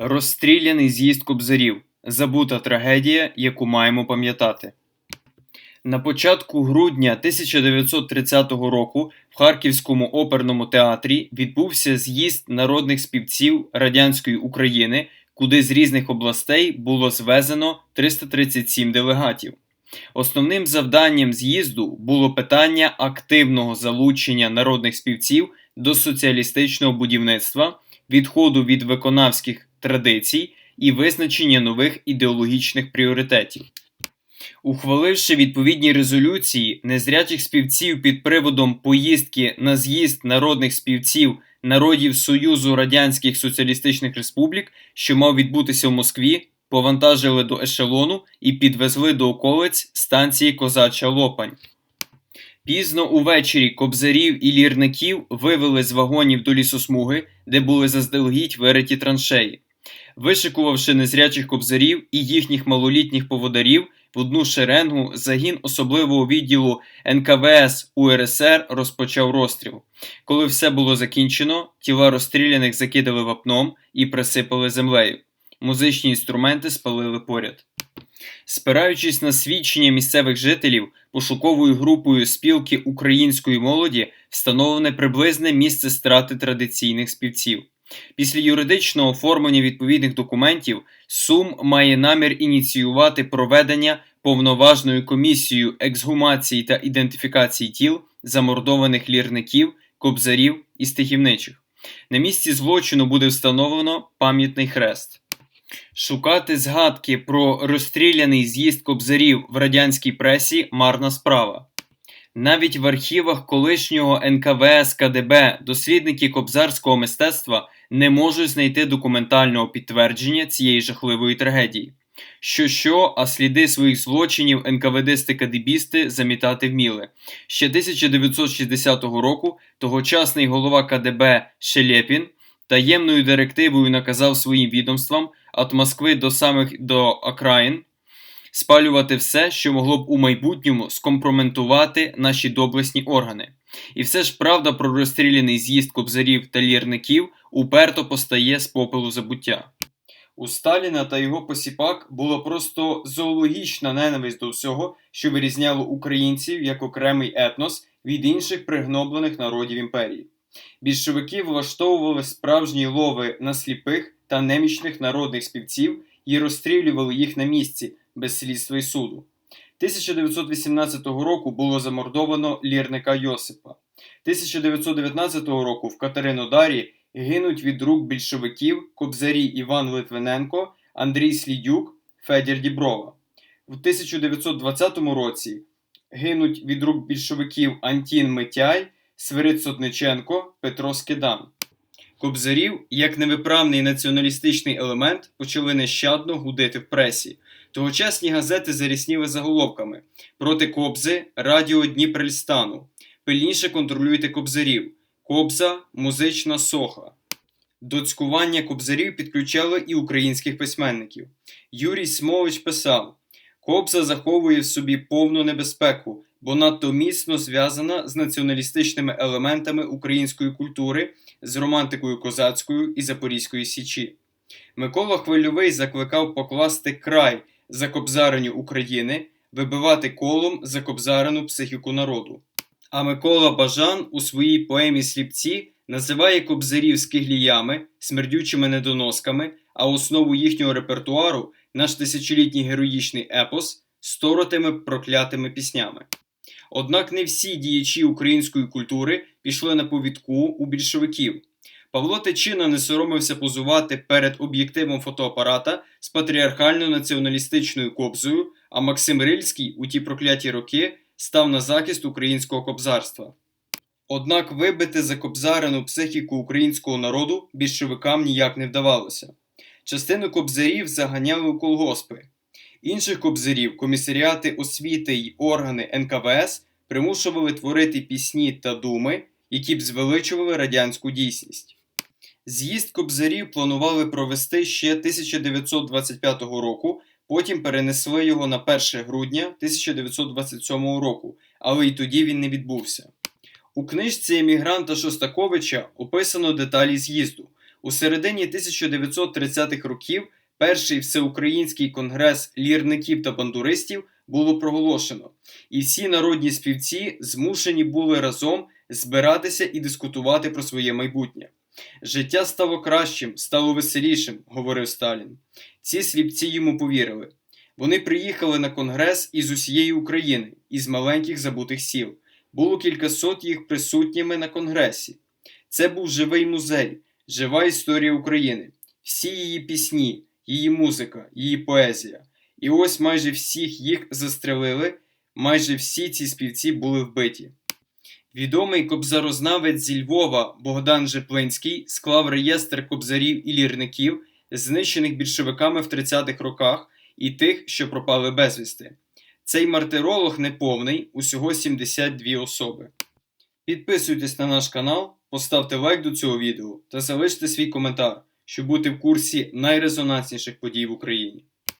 Розстріляний з'їзд кобзарів. Забута трагедія, яку маємо пам'ятати. На початку грудня 1930 року в Харківському оперному театрі відбувся з'їзд народних співців радянської України, куди з різних областей було звезено 337 делегатів. Основним завданням з'їзду було питання активного залучення народних співців до соціалістичного будівництва, відходу від виконавських традицій і визначення нових ідеологічних пріоритетів. Ухваливши відповідні резолюції незрячих співців під приводом поїздки на з'їзд народних співців народів Союзу Радянських Соціалістичних Республік, що мав відбутися в Москві, повантажили до ешелону і підвезли до околиць станції Козача Лопань. Пізно увечері кобзарів і лірників вивели з вагонів до лісосмуги, де були заздалегідь вириті траншеї. Вишикувавши незрячих кобзарів і їхніх малолітніх поводарів в одну шеренгу, загін особливого відділу НКВС УРСР розпочав розстріл. Коли все було закінчено, тіла розстріляних закидали вапном і присипали землею. Музичні інструменти спалили поряд. Спираючись на свідчення місцевих жителів, пошуковою групою спілки української молоді встановлене приблизне місце страти традиційних співців. Після юридичного оформлення відповідних документів Сум має намір ініціювати проведення повноважною комісією ексгумації та ідентифікації тіл замордованих лірників, кобзарів і стихівничих. На місці злочину буде встановлено пам'ятний хрест. Шукати згадки про розстріляний з'їзд кобзарів в радянській пресі марна справа. Навіть в архівах колишнього НКВС КДБ дослідники кобзарського мистецтва не можуть знайти документального підтвердження цієї жахливої трагедії. Що що, а сліди своїх злочинів НКВДсти-кадебісти замітати вміли. Ще 1960 року тогочасний голова КДБ Шелєпін таємною директивою наказав своїм відомствам від Москви до самих до окраїн спалювати все, що могло б у майбутньому скомпроментувати наші доблесні органи. І все ж правда про розстріляний з'їзд кобзарів та лірників уперто постає з попелу забуття. У Сталіна та його посіпак була просто зоологічна ненависть до всього, що вирізняло українців як окремий етнос від інших пригноблених народів імперії. Більшовики влаштовували справжні лови на сліпих та немічних народних співців і розстрілювали їх на місці без слідства і суду. 1918 року було замордовано лірника Йосипа. 1919 року в Катеринодарі гинуть від рук більшовиків кобзарі Іван Литвиненко, Андрій Слідюк, Федір Діброва. В 1920 році гинуть від рук більшовиків Антін Митяй, Свирид Сотниченко, Петро Скидан. Кобзарів, як невиправний націоналістичний елемент, почали нещадно гудити в пресі. Тогочасні газети зарісніли заголовками проти Кобзи Радіо Дніпрельстану. Пильніше контролюйте кобзарів. Кобза музична соха. До цькування кобзарів підключали і українських письменників. Юрій Смолич писав: Кобза заховує в собі повну небезпеку, бо надто міцно зв'язана з націоналістичними елементами української культури, з романтикою козацькою і Запорізької Січі. Микола Хвильовий закликав покласти край закобзаренню України, вибивати колом закобзарену психіку народу. А Микола Бажан у своїй поемі Сліпці називає кобзарів скигліями, смердючими недоносками, а основу їхнього репертуару наш тисячолітній героїчний епос сторотими проклятими піснями. Однак не всі діячі української культури пішли на повідку у більшовиків. Павло Тичина не соромився позувати перед об'єктивом фотоапарата з патріархально-націоналістичною кобзою, а Максим Рильський у ті прокляті роки став на захист українського кобзарства. Однак вибити закобзарену психіку українського народу більшовикам ніяк не вдавалося. Частину кобзарів заганяли у колгоспи. Інших кобзарів, комісаріати освіти й органи НКВС примушували творити пісні та думи, які б звеличували радянську дійсність. З'їзд кобзарів планували провести ще 1925 року, потім перенесли його на 1 грудня 1927 року, але й тоді він не відбувся. У книжці емігранта Шостаковича описано деталі з'їзду. У середині 1930-х років перший всеукраїнський конгрес лірників та бандуристів було проголошено, і всі народні співці змушені були разом збиратися і дискутувати про своє майбутнє. Життя стало кращим, стало веселішим, говорив Сталін. Ці сліпці йому повірили. Вони приїхали на конгрес із усієї України, із маленьких забутих сіл. Було кількасот їх присутніми на конгресі. Це був живий музей, жива історія України, всі її пісні, її музика, її поезія. І ось майже всіх їх застрелили, майже всі ці співці були вбиті. Відомий кобзарознавець зі Львова Богдан Жеплинський склав реєстр кобзарів і лірників, знищених більшовиками в 30-х роках, і тих, що пропали безвісти. Цей мартиролог неповний, усього 72 особи. Підписуйтесь на наш канал, поставте лайк до цього відео та залиште свій коментар, щоб бути в курсі найрезонансніших подій в Україні.